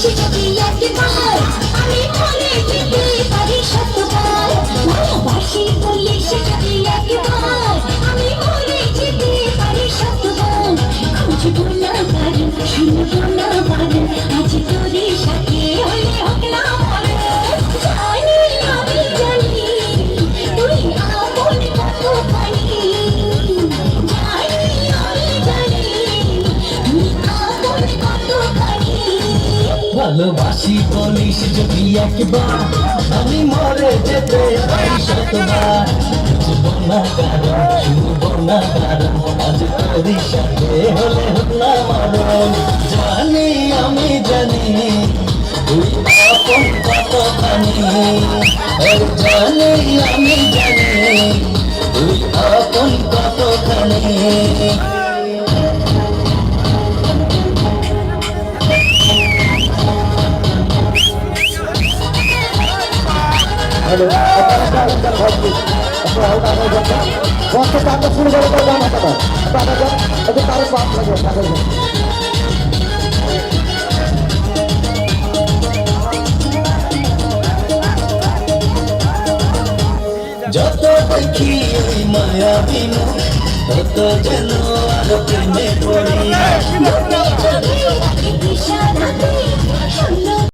সে যদি একবার আমি মরে ভালোবাসি বলিস যদি একবার, আমি মরে যেতে পারি শতবার। বুঝব না কারণ শুনব না কারণ আজ তোরই সাথে হলে হোক মারণ। জানি আমি জানি, তুই আপন কতখানি। আর জানি আমি জানি, তুই আপন কতখানি। হ্যালো বসতে কাজটা শুরু করে টাকা একটু কারও পাপ লাগে টাকা দেন যত দেখি ওই মায়া বিনু, তত যেন আর প্রেমে পড়ি